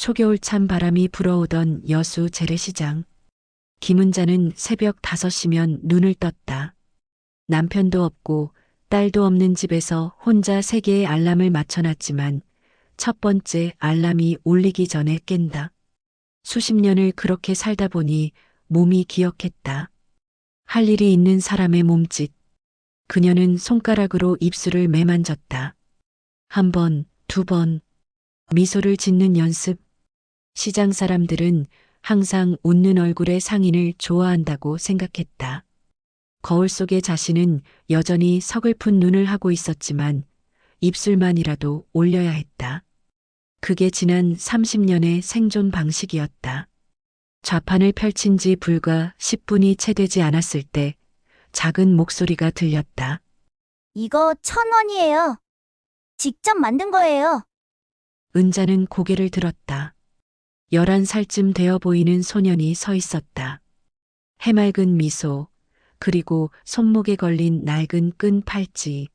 초겨울 찬 바람이 불어오던 여수 재래시장. 김은자는 새벽 5시면 눈을 떴다. 남편도 없고 딸도 없는 집에서 혼자 세 개의 알람을 맞춰놨지만 첫 번째 알람이 울리기 전에 깬다. 수십 년을 그렇게 살다 보니 몸이 기억했다. 할 일이 있는 사람의 몸짓. 그녀는 손가락으로 입술을 매만졌다. 한 번, 두 번. 미소를 짓는 연습. 시장 사람들은 항상 웃는 얼굴의 상인을 좋아한다고 생각했다. 거울 속의 자신은 여전히 서글픈 눈을 하고 있었지만 입술만이라도 올려야 했다. 그게 지난 30년의 생존 방식이었다. 좌판을 펼친 지 불과 10분이 채 되지 않았을 때 작은 목소리가 들렸다. 이거 천 원이에요. 직접 만든 거예요. 은자는 고개를 들었다. 11살쯤 되어 보이는 소년이 서 있었다. 해맑은 미소, 그리고 손목에 걸린 낡은 끈 팔찌.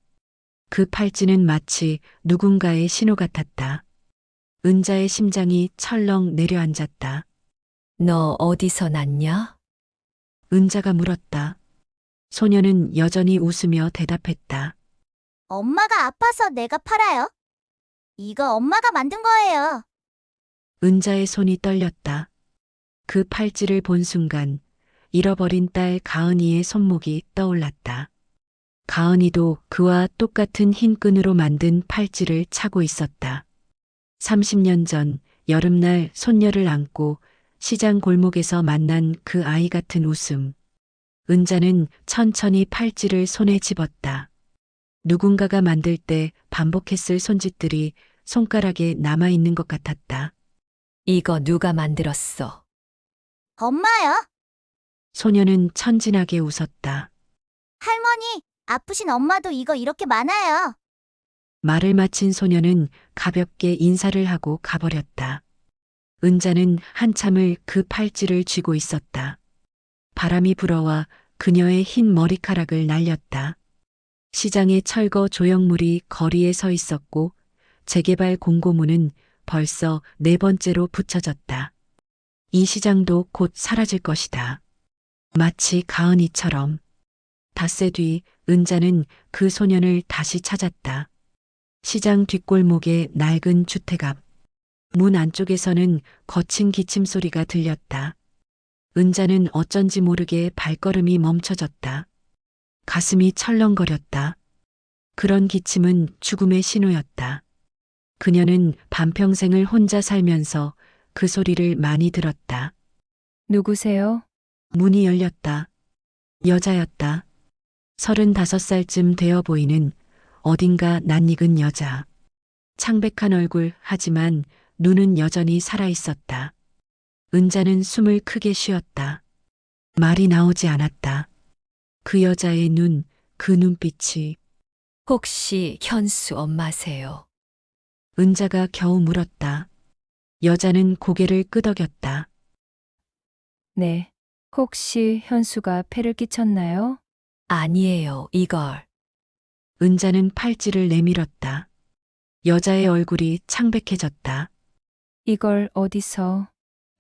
그 팔찌는 마치 누군가의 신호 같았다. 은자의 심장이 철렁 내려앉았다. 너 어디서 났냐? 은자가 물었다. 소녀는 여전히 웃으며 대답했다. 엄마가 아파서 내가 팔아요. 이거 엄마가 만든 거예요. 은자의 손이 떨렸다. 그 팔찌를 본 순간 잃어버린 딸 가은이의 손목이 떠올랐다. 가은이도 그와 똑같은 흰 끈으로 만든 팔찌를 차고 있었다. 30년 전 여름날 손녀를 안고 시장 골목에서 만난 그 아이 같은 웃음. 은자는 천천히 팔찌를 손에 집었다. 누군가가 만들 때 반복했을 손짓들이 손가락에 남아있는 것 같았다. 이거 누가 만들었어? 엄마요? 소녀는 천진하게 웃었다. 할머니, 아프신 엄마도 이거 이렇게 많아요. 말을 마친 소녀는 가볍게 인사를 하고 가버렸다. 은자는 한참을 그 팔찌를 쥐고 있었다. 바람이 불어와 그녀의 흰 머리카락을 날렸다. 시장의 철거 조형물이 거리에 서 있었고 재개발 공고문은 벌써 네 번째로 붙여졌다. 이 시장도 곧 사라질 것이다. 마치 가은이처럼. 닷새 뒤 은자는 그 소년을 다시 찾았다. 시장 뒷골목의 낡은 주택 앞. 문 안쪽에서는 거친 기침 소리가 들렸다. 은자는 어쩐지 모르게 발걸음이 멈춰졌다. 가슴이 철렁거렸다. 그런 기침은 죽음의 신호였다. 그녀는 반평생을 혼자 살면서 그 소리를 많이 들었다. 누구세요? 문이 열렸다. 여자였다. 서른다섯 살쯤 되어 보이는 어딘가 낯익은 여자. 창백한 얼굴 하지만 눈은 여전히 살아 있었다. 은자는 숨을 크게 쉬었다. 말이 나오지 않았다. 그 여자의 눈, 그 눈빛이 혹시 현수 엄마세요? 은자가 겨우 물었다. 여자는 고개를 끄덕였다. 네. 혹시 현수가 폐를 끼쳤나요? 아니에요, 이걸. 은자는 팔찌를 내밀었다. 여자의 얼굴이 창백해졌다. 이걸 어디서?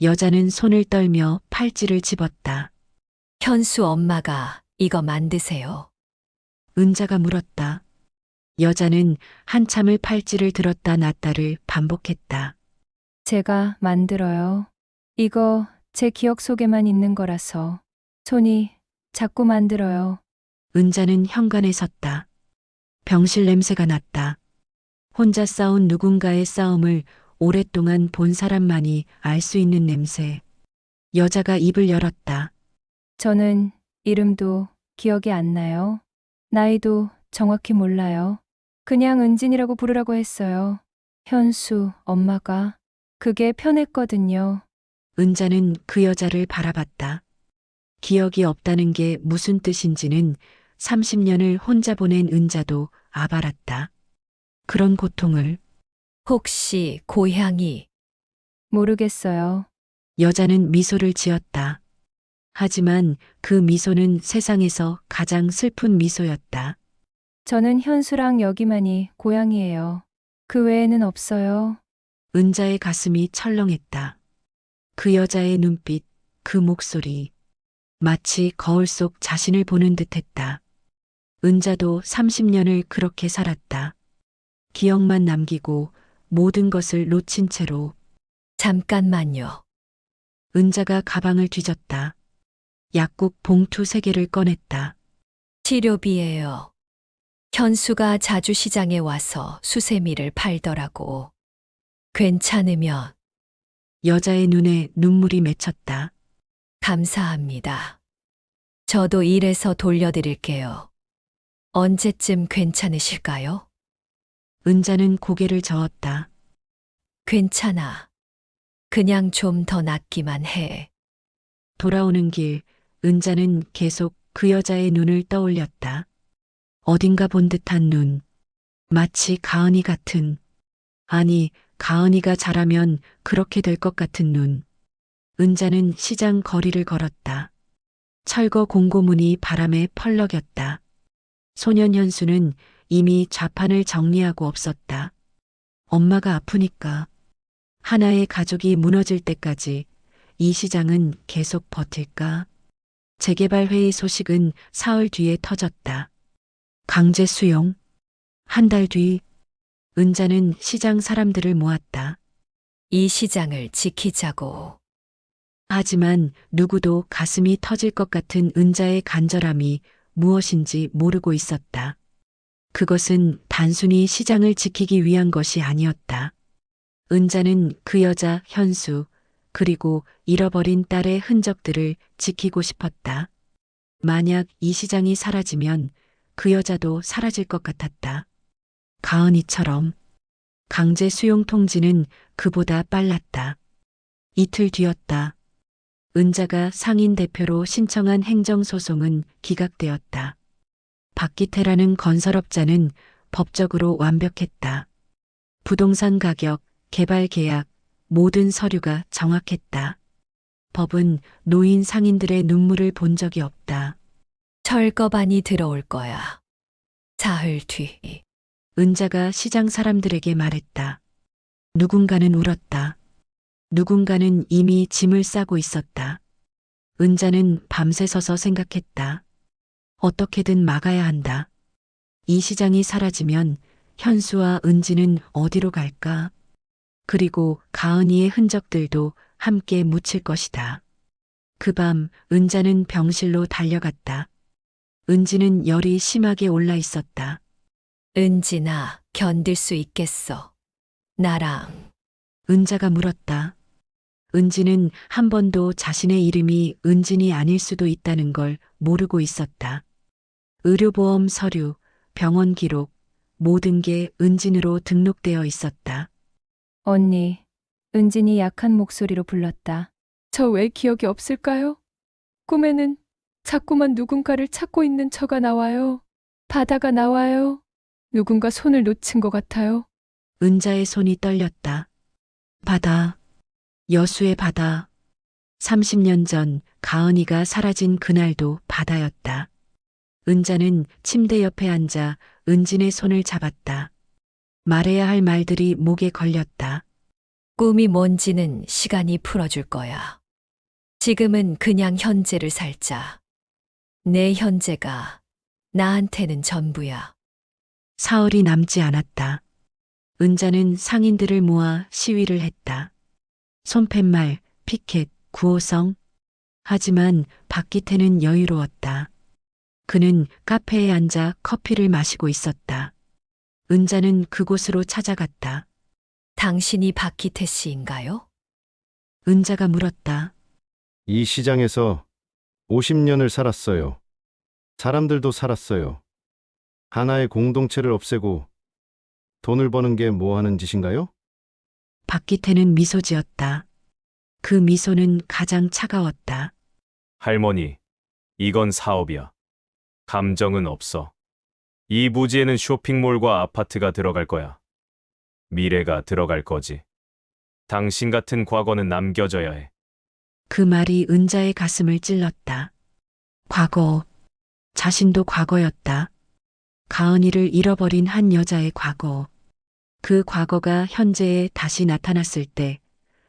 여자는 손을 떨며 팔찌를 집었다. 현수 엄마가 이거 만드세요. 은자가 물었다. 여자는 한참을 팔찌를 들었다 놨다를 반복했다. 제가 만들어요. 이거 제 기억 속에만 있는 거라서. 손이 자꾸 만들어요. 은자는 현관에 섰다. 병실 냄새가 났다. 혼자 싸운 누군가의 싸움을 오랫동안 본 사람만이 알 수 있는 냄새. 여자가 입을 열었다. 저는 이름도 기억이 안 나요. 나이도 정확히 몰라요. 그냥 은진이라고 부르라고 했어요. 현수, 엄마가. 그게 편했거든요. 은자는 그 여자를 바라봤다. 기억이 없다는 게 무슨 뜻인지는 30년을 혼자 보낸 은자도 아발았다. 그런 고통을 혹시 고향이 모르겠어요. 여자는 미소를 지었다. 하지만 그 미소는 세상에서 가장 슬픈 미소였다. 저는 현수랑 여기만이 고향이에요. 그 외에는 없어요. 은자의 가슴이 철렁했다. 그 여자의 눈빛, 그 목소리. 마치 거울 속 자신을 보는 듯 했다. 은자도 30년을 그렇게 살았다. 기억만 남기고 모든 것을 놓친 채로 잠깐만요. 은자가 가방을 뒤졌다. 약국 봉투 세 개를 꺼냈다. 치료비예요. 현수가 자주 시장에 와서 수세미를 팔더라고. 괜찮으면 여자의 눈에 눈물이 맺혔다. 감사합니다. 저도 일해서 돌려드릴게요. 언제쯤 괜찮으실까요? 은자는 고개를 저었다. 괜찮아. 그냥 좀 더 낫기만 해. 돌아오는 길, 은자는 계속 그 여자의 눈을 떠올렸다. 어딘가 본 듯한 눈. 마치 가은이 같은. 아니, 가은이가 자라면 그렇게 될 것 같은 눈. 은자는 시장 거리를 걸었다. 철거 공고문이 바람에 펄럭였다. 소년 현수는 이미 좌판을 정리하고 없었다. 엄마가 아프니까. 하나의 가족이 무너질 때까지 이 시장은 계속 버틸까? 재개발 회의 소식은 사흘 뒤에 터졌다. 강제 수용. 한 달 뒤, 은자는 시장 사람들을 모았다. 이 시장을 지키자고. 하지만 누구도 가슴이 터질 것 같은 은자의 간절함이 무엇인지 모르고 있었다. 그것은 단순히 시장을 지키기 위한 것이 아니었다. 은자는 그 여자 현수, 그리고 잃어버린 딸의 흔적들을 지키고 싶었다. 만약 이 시장이 사라지면 그 여자도 사라질 것 같았다. 가은이처럼 강제 수용 통지는 그보다 빨랐다. 이틀 뒤였다. 은자가 상인 대표로 신청한 행정소송은 기각되었다. 박기태라는 건설업자는 법적으로 완벽했다. 부동산 가격, 개발 계약, 모든 서류가 정확했다. 법은 노인 상인들의 눈물을 본 적이 없다. 철거반이 들어올 거야. 사흘 뒤. 은자가 시장 사람들에게 말했다. 누군가는 울었다. 누군가는 이미 짐을 싸고 있었다. 은자는 밤새 서서 생각했다. 어떻게든 막아야 한다. 이 시장이 사라지면 현수와 은지는 어디로 갈까? 그리고 가은이의 흔적들도 함께 묻힐 것이다. 그 밤 은자는 병실로 달려갔다. 은지는 열이 심하게 올라 있었다. 은진아, 견딜 수 있겠어. 나랑. 은자가 물었다. 은지는 한 번도 자신의 이름이 은진이 아닐 수도 있다는 걸 모르고 있었다. 의료보험 서류, 병원 기록, 모든 게 은진으로 등록되어 있었다. 언니, 은진이 약한 목소리로 불렀다. 저 왜 기억이 없을까요? 꿈에는 자꾸만 누군가를 찾고 있는 저가 나와요. 바다가 나와요. 누군가 손을 놓친 것 같아요. 은자의 손이 떨렸다. 바다, 여수의 바다. 30년 전 가은이가 사라진 그날도 바다였다. 은자는 침대 옆에 앉아 은진의 손을 잡았다. 말해야 할 말들이 목에 걸렸다. 꿈이 뭔지는 시간이 풀어줄 거야. 지금은 그냥 현재를 살자. 내 현재가 나한테는 전부야. 사흘이 남지 않았다. 은자는 상인들을 모아 시위를 했다. 손팻말, 피켓, 구호성. 하지만 박기태는 여유로웠다. 그는 카페에 앉아 커피를 마시고 있었다. 은자는 그곳으로 찾아갔다. 당신이 박기태 씨인가요? 은자가 물었다. 이 시장에서 50년을 살았어요. 사람들도 살았어요. 하나의 공동체를 없애고 돈을 버는 게 뭐 하는 짓인가요? 박기태는 미소 지었다. 그 미소는 가장 차가웠다. 할머니, 이건 사업이야. 감정은 없어. 이 부지에는 쇼핑몰과 아파트가 들어갈 거야. 미래가 들어갈 거지. 당신 같은 과거는 남겨져야 해. 그 말이 은자의 가슴을 찔렀다. 과거. 자신도 과거였다. 가은이를 잃어버린 한 여자의 과거. 그 과거가 현재에 다시 나타났을 때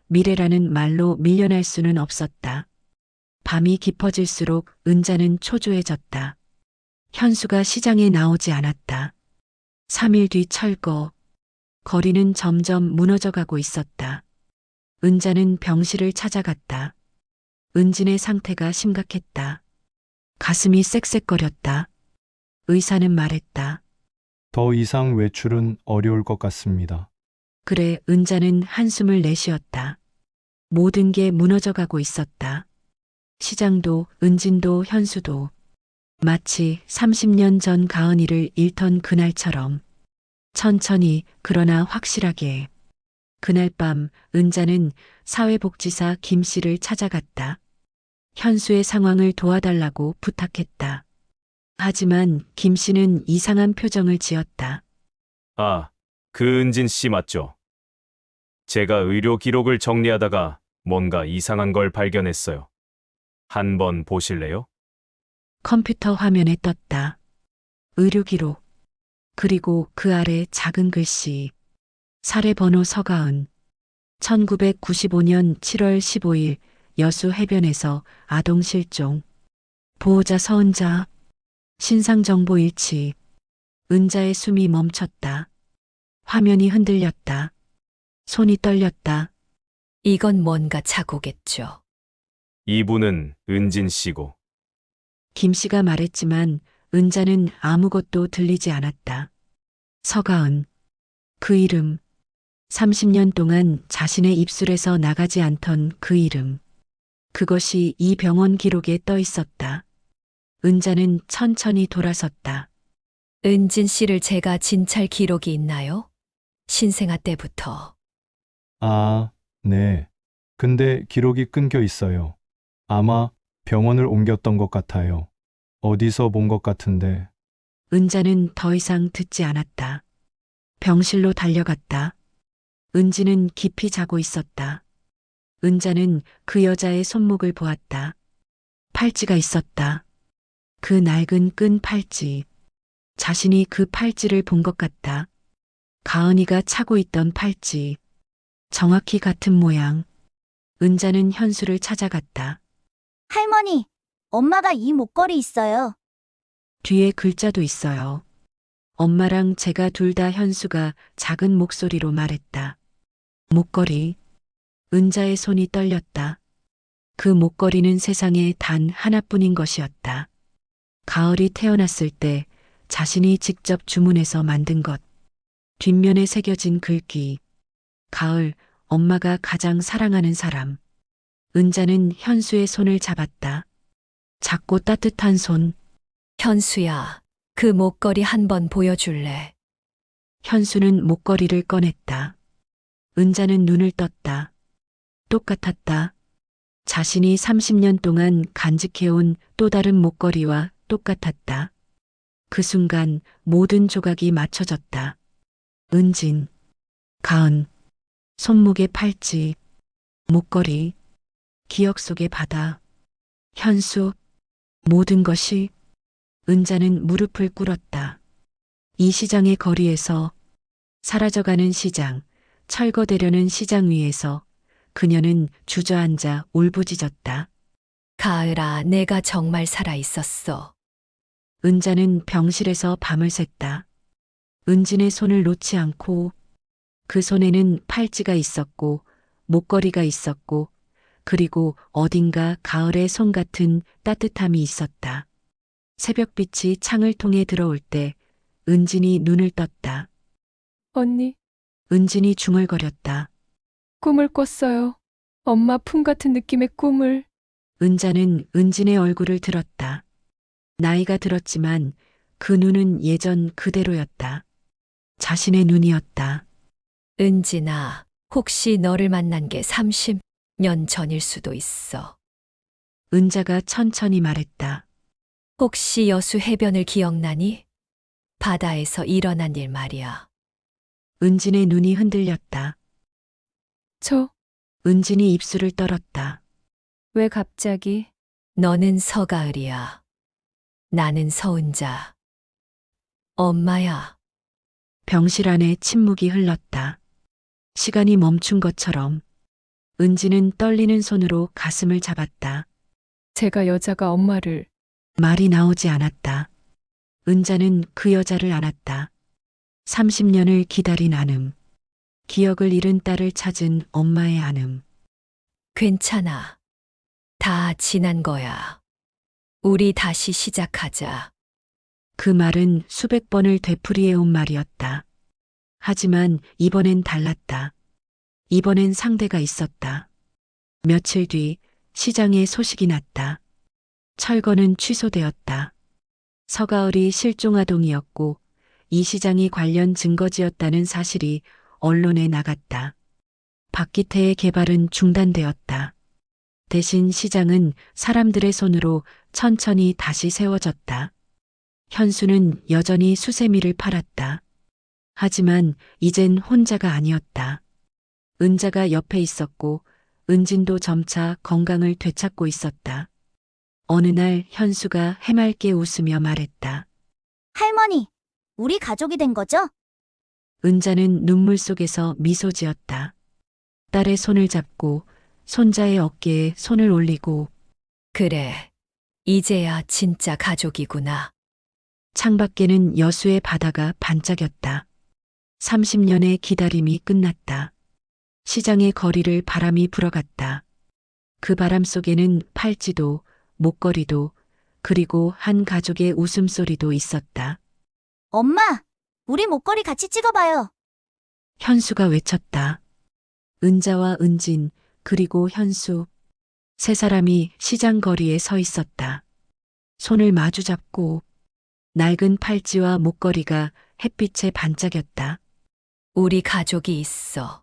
미래라는 말로 밀려날 수는 없었다. 밤이 깊어질수록 은자는 초조해졌다. 현수가 시장에 나오지 않았다. 3일 뒤 철거. 거리는 점점 무너져 가고 있었다. 은자는 병실을 찾아갔다. 은진의 상태가 심각했다. 가슴이 쌕쌕거렸다. 의사는 말했다. 더 이상 외출은 어려울 것 같습니다. 그래, 은자는 한숨을 내쉬었다. 모든 게 무너져 가고 있었다. 시장도, 은진도, 현수도. 마치 30년 전 가은이를 잃던 그날처럼. 천천히, 그러나 확실하게. 그날 밤, 은자는 사회복지사 김 씨를 찾아갔다. 현수의 상황을 도와달라고 부탁했다. 하지만 김 씨는 이상한 표정을 지었다. 아, 그 은진 씨 맞죠? 제가 의료 기록을 정리하다가 뭔가 이상한 걸 발견했어요. 한번 보실래요? 컴퓨터 화면에 떴다. 의료 기록. 그리고 그 아래 작은 글씨. 사례 번호 서가은. 1995년 7월 15일 여수 해변에서 아동 실종. 보호자 서은자. 신상 정보 일치. 은자의 숨이 멈췄다. 화면이 흔들렸다. 손이 떨렸다. 이건 뭔가 착오겠죠. 이분은 은진 씨고, 김 씨가 말했지만 은자는 아무것도 들리지 않았다. 서가은. 그 이름. 30년 동안 자신의 입술에서 나가지 않던 그 이름. 그것이 이 병원 기록에 떠 있었다. 은자는 천천히 돌아섰다. 은진 씨를 제가 진찰 기록이 있나요? 신생아 때부터. 아, 네. 근데 기록이 끊겨 있어요. 아마 병원을 옮겼던 것 같아요. 어디서 본 것 같은데. 은자는 더 이상 듣지 않았다. 병실로 달려갔다. 은지는 깊이 자고 있었다. 은자는 그 여자의 손목을 보았다. 팔찌가 있었다. 그 낡은 끈 팔찌. 자신이 그 팔찌를 본 것 같다. 가은이가 차고 있던 팔찌. 정확히 같은 모양. 은자는 현수를 찾아갔다. 할머니, 엄마가 이 목걸이 있어요. 뒤에 글자도 있어요. 엄마랑 제가 둘 다 현수가 작은 목소리로 말했다. 목걸이. 은자의 손이 떨렸다. 그 목걸이는 세상에 단 하나뿐인 것이었다. 가을이 태어났을 때 자신이 직접 주문해서 만든 것. 뒷면에 새겨진 글귀. 가을, 엄마가 가장 사랑하는 사람. 은자는 현수의 손을 잡았다. 작고 따뜻한 손. 현수야, 그 목걸이 한 번 보여줄래? 현수는 목걸이를 꺼냈다. 은자는 눈을 떴다. 똑같았다. 자신이 30년 동안 간직해온 또 다른 목걸이와 똑같았다. 그 순간 모든 조각이 맞춰졌다. 은진, 가은, 손목의 팔찌, 목걸이, 기억 속의 바다, 현수, 모든 것이 은자는 무릎을 꿇었다. 이 시장의 거리에서 사라져가는 시장, 철거되려는 시장 위에서 그녀는 주저앉아 울부짖었다. 가을아, 내가 정말 살아 있었어. 은자는 병실에서 밤을 샜다. 은진의 손을 놓지 않고 그 손에는 팔찌가 있었고 목걸이가 있었고 그리고 어딘가 가을의 손 같은 따뜻함이 있었다. 새벽빛이 창을 통해 들어올 때 은진이 눈을 떴다. 언니, 은진이 중얼거렸다. 꿈을 꿨어요. 엄마 품 같은 느낌의 꿈을. 은자는 은진의 얼굴을 들었다. 나이가 들었지만 그 눈은 예전 그대로였다. 자신의 눈이었다. 은진아, 혹시 너를 만난 게 30년 전일 수도 있어. 은자가 천천히 말했다. 혹시 여수 해변을 기억나니? 바다에서 일어난 일 말이야. 은진의 눈이 흔들렸다. 저, 은진이 입술을 떨었다. 왜 갑자기? 너는 서가을이야. 나는 서은자. 엄마야. 병실 안에 침묵이 흘렀다. 시간이 멈춘 것처럼 은지는 떨리는 손으로 가슴을 잡았다. 제가 여자가 엄마를 말이 나오지 않았다. 은자는 그 여자를 안았다. 30년을 기다린 안음. 기억을 잃은 딸을 찾은 엄마의 안음. 괜찮아. 다 지난 거야. 우리 다시 시작하자. 그 말은 수백 번을 되풀이해온 말이었다. 하지만 이번엔 달랐다. 이번엔 상대가 있었다. 며칠 뒤 시장에 소식이 났다. 철거는 취소되었다. 서가을이 실종 아동이었고 이 시장이 관련 증거지였다는 사실이 언론에 나갔다. 박기태의 개발은 중단되었다. 대신 시장은 사람들의 손으로 천천히 다시 세워졌다. 현수는 여전히 수세미를 팔았다. 하지만 이젠 혼자가 아니었다. 은자가 옆에 있었고 은진도 점차 건강을 되찾고 있었다. 어느 날 현수가 해맑게 웃으며 말했다. 할머니, 우리 가족이 된 거죠? 은자는 눈물 속에서 미소 지었다. 딸의 손을 잡고 손자의 어깨에 손을 올리고 그래. 이제야 진짜 가족이구나. 창밖에는 여수의 바다가 반짝였다. 30년의 기다림이 끝났다. 시장의 거리를 바람이 불어갔다. 그 바람 속에는 팔찌도, 목걸이도, 그리고 한 가족의 웃음소리도 있었다. 엄마, 우리 목걸이 같이 찍어봐요. 현수가 외쳤다. 은자와 은진, 그리고 현수. 세 사람이 시장 거리에 서 있었다. 손을 마주 잡고 낡은 팔찌와 목걸이가 햇빛에 반짝였다. 우리 가족이 있어.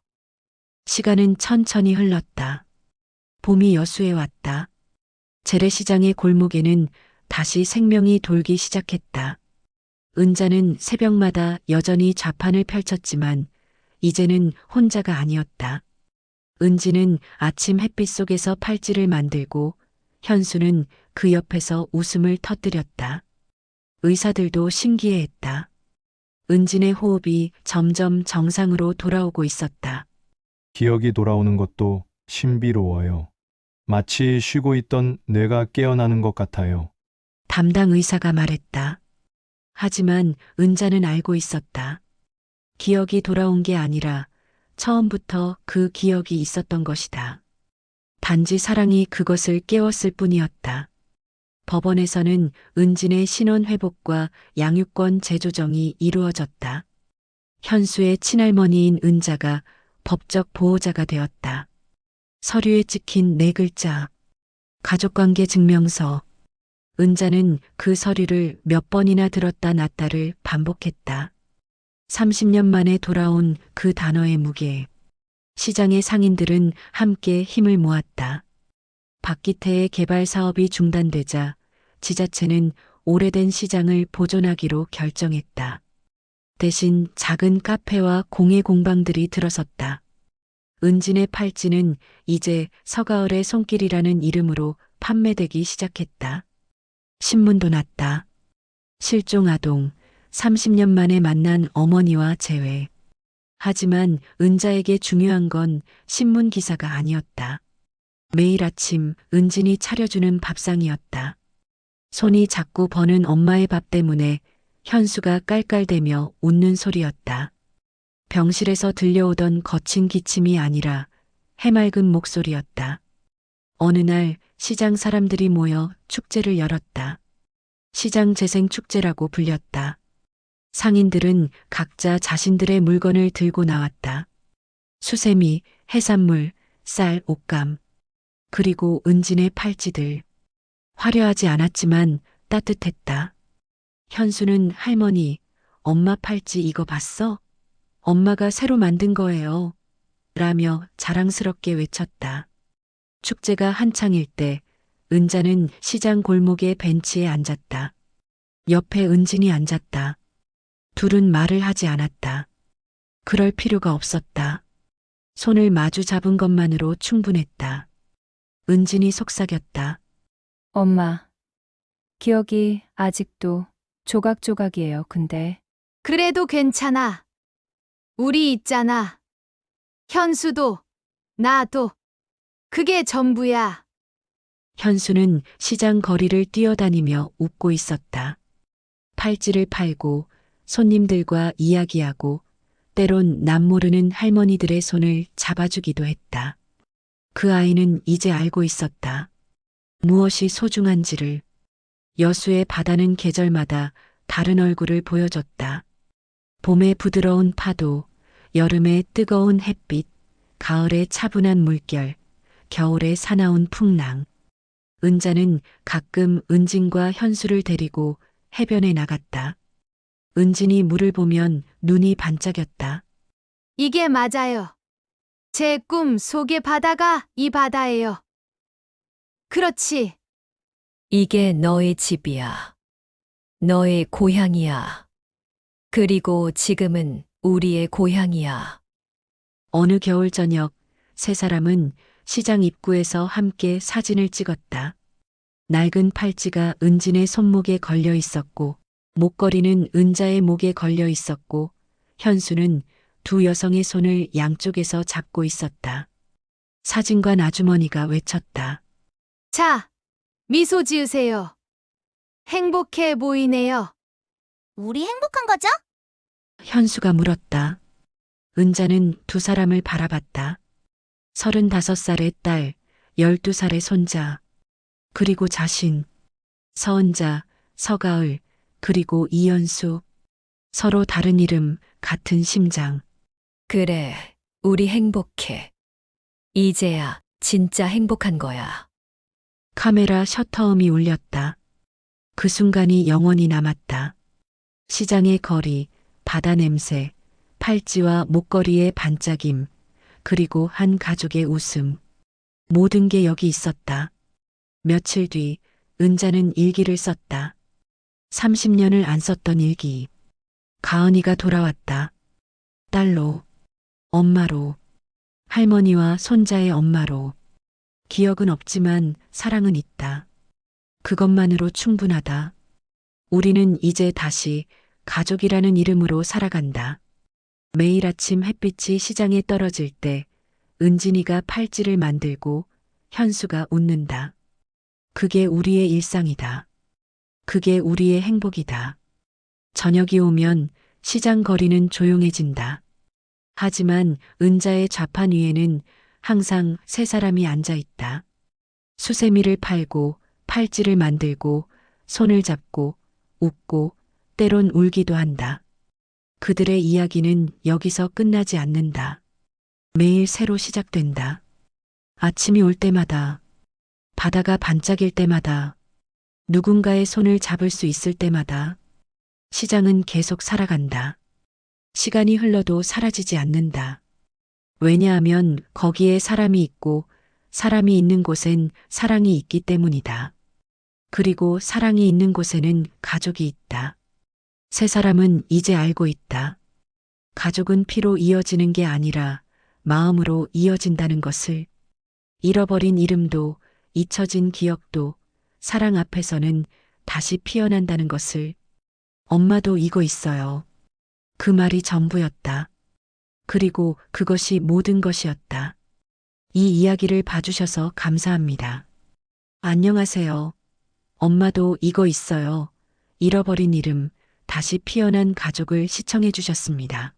시간은 천천히 흘렀다. 봄이 여수에 왔다. 재래시장의 골목에는 다시 생명이 돌기 시작했다. 은자는 새벽마다 여전히 좌판을 펼쳤지만 이제는 혼자가 아니었다. 은지는 아침 햇빛 속에서 팔찌를 만들고 현수는 그 옆에서 웃음을 터뜨렸다. 의사들도 신기해했다. 은진의 호흡이 점점 정상으로 돌아오고 있었다. 기억이 돌아오는 것도 신비로워요. 마치 쉬고 있던 뇌가 깨어나는 것 같아요. 담당 의사가 말했다. 하지만 은자는 알고 있었다. 기억이 돌아온 게 아니라 처음부터 그 기억이 있었던 것이다. 단지 사랑이 그것을 깨웠을 뿐이었다. 법원에서는 은진의 신원 회복과 양육권 재조정이 이루어졌다. 현수의 친할머니인 은자가 법적 보호자가 되었다. 서류에 찍힌 네 글자. 가족관계 증명서. 은자는 그 서류를 몇 번이나 들었다 놨다를 반복했다. 30년 만에 돌아온 그 단어의 무게. 시장의 상인들은 함께 힘을 모았다. 박기태의 개발 사업이 중단되자 지자체는 오래된 시장을 보존하기로 결정했다. 대신 작은 카페와 공예 공방들이 들어섰다. 은진의 팔찌는 이제 서가을의 손길이라는 이름으로 판매되기 시작했다. 신문도 났다. 실종 아동, 30년 만에 만난 어머니와 재회. 하지만 은자에게 중요한 건 신문 기사가 아니었다. 매일 아침 은진이 차려주는 밥상이었다. 손이 자꾸 버는 엄마의 밥 때문에 현수가 깔깔대며 웃는 소리였다. 병실에서 들려오던 거친 기침이 아니라 해맑은 목소리였다. 어느 날 시장 사람들이 모여 축제를 열었다. 시장 재생 축제라고 불렸다. 상인들은 각자 자신들의 물건을 들고 나왔다. 수세미, 해산물, 쌀, 옷감, 그리고 은진의 팔찌들. 화려하지 않았지만 따뜻했다. 현수는 할머니, 엄마 팔찌 이거 봤어? 엄마가 새로 만든 거예요. 라며 자랑스럽게 외쳤다. 축제가 한창일 때 은자는 시장 골목의 벤치에 앉았다. 옆에 은진이 앉았다. 둘은 말을 하지 않았다. 그럴 필요가 없었다. 손을 마주 잡은 것만으로 충분했다. 은진이 속삭였다. 엄마. 기억이 아직도 조각조각이에요. 근데 그래도 괜찮아. 우리 있잖아. 현수도, 나도. 그게 전부야. 현수는 시장 거리를 뛰어다니며 웃고 있었다. 팔찌를 팔고 손님들과 이야기하고 때론 남모르는 할머니들의 손을 잡아주기도 했다. 그 아이는 이제 알고 있었다. 무엇이 소중한지를. 여수의 바다는 계절마다 다른 얼굴을 보여줬다. 봄의 부드러운 파도, 여름의 뜨거운 햇빛, 가을의 차분한 물결, 겨울의 사나운 풍랑. 은자는 가끔 은진과 현수를 데리고 해변에 나갔다. 은진이 물을 보면 눈이 반짝였다. 이게 맞아요. 제 꿈 속의 바다가 이 바다예요. 그렇지. 이게 너의 집이야. 너의 고향이야. 그리고 지금은 우리의 고향이야. 어느 겨울 저녁 세 사람은 시장 입구에서 함께 사진을 찍었다. 낡은 팔찌가 은진의 손목에 걸려 있었고, 목걸이는 은자의 목에 걸려 있었고, 현수는 두 여성의 손을 양쪽에서 잡고 있었다. 사진관 아주머니가 외쳤다. 자, 미소 지으세요. 행복해 보이네요. 우리 행복한 거죠? 현수가 물었다. 은자는 두 사람을 바라봤다. 서른다섯 살의 딸, 열두 살의 손자, 그리고 자신, 서은자, 서가을, 그리고 이연수. 서로 다른 이름, 같은 심장. 그래, 우리 행복해. 이제야 진짜 행복한 거야. 카메라 셔터음이 울렸다. 그 순간이 영원히 남았다. 시장의 거리, 바다 냄새, 팔찌와 목걸이의 반짝임, 그리고 한 가족의 웃음. 모든 게 여기 있었다. 며칠 뒤, 은자는 일기를 썼다. 30년을 안 썼던 일기. 가은이가 돌아왔다. 딸로, 엄마로, 할머니와 손자의 엄마로. 기억은 없지만 사랑은 있다. 그것만으로 충분하다. 우리는 이제 다시 가족이라는 이름으로 살아간다. 매일 아침 햇빛이 시장에 떨어질 때 은진이가 팔찌를 만들고 현수가 웃는다. 그게 우리의 일상이다. 그게 우리의 행복이다. 저녁이 오면 시장 거리는 조용해진다. 하지만 은자의 좌판 위에는 항상 세 사람이 앉아 있다. 수세미를 팔고 팔찌를 만들고 손을 잡고 웃고 때론 울기도 한다. 그들의 이야기는 여기서 끝나지 않는다. 매일 새로 시작된다. 아침이 올 때마다, 바다가 반짝일 때마다, 누군가의 손을 잡을 수 있을 때마다, 시장은 계속 살아간다. 시간이 흘러도 사라지지 않는다. 왜냐하면 거기에 사람이 있고 사람이 있는 곳엔 사랑이 있기 때문이다. 그리고 사랑이 있는 곳에는 가족이 있다. 세 사람은 이제 알고 있다. 가족은 피로 이어지는 게 아니라 마음으로 이어진다는 것을 잃어버린 이름도 잊혀진 기억도 사랑 앞에서는 다시 피어난다는 것을 엄마도 이고 있어요. 그 말이 전부였다. 그리고 그것이 모든 것이었다. 이 이야기를 봐주셔서 감사합니다. 안녕하세요. 엄마도 이거 있어요. 잃어버린 이름, 다시 피어난 가족을 시청해 주셨습니다.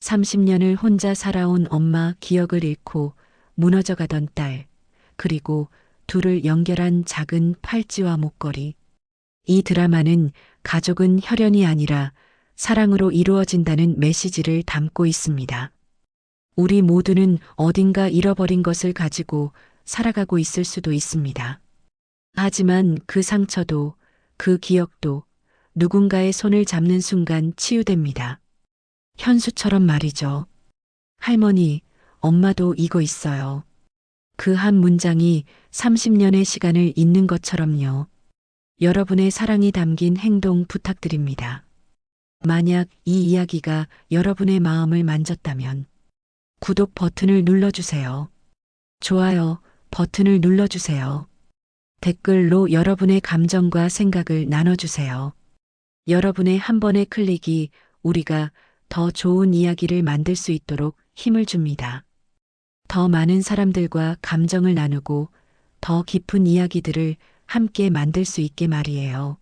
30년을 혼자 살아온 엄마 기억을 잃고 무너져 가던 딸, 그리고 둘을 연결한 작은 팔찌와 목걸이. 이 드라마는 가족은 혈연이 아니라 사랑으로 이루어진다는 메시지를 담고 있습니다. 우리 모두는 어딘가 잃어버린 것을 가지고 살아가고 있을 수도 있습니다. 하지만 그 상처도 그 기억도 누군가의 손을 잡는 순간 치유됩니다. 현수처럼 말이죠. 할머니, 엄마도 이거 있어요. 그 한 문장이 30년의 시간을 잇는 것처럼요. 여러분의 사랑이 담긴 행동 부탁드립니다. 만약 이 이야기가 여러분의 마음을 만졌다면 구독 버튼을 눌러주세요. 좋아요 버튼을 눌러주세요. 댓글로 여러분의 감정과 생각을 나눠주세요. 여러분의 한 번의 클릭이 우리가 더 좋은 이야기를 만들 수 있도록 힘을 줍니다. 더 많은 사람들과 감정을 나누고 더 깊은 이야기들을 함께 만들 수 있게 말이에요.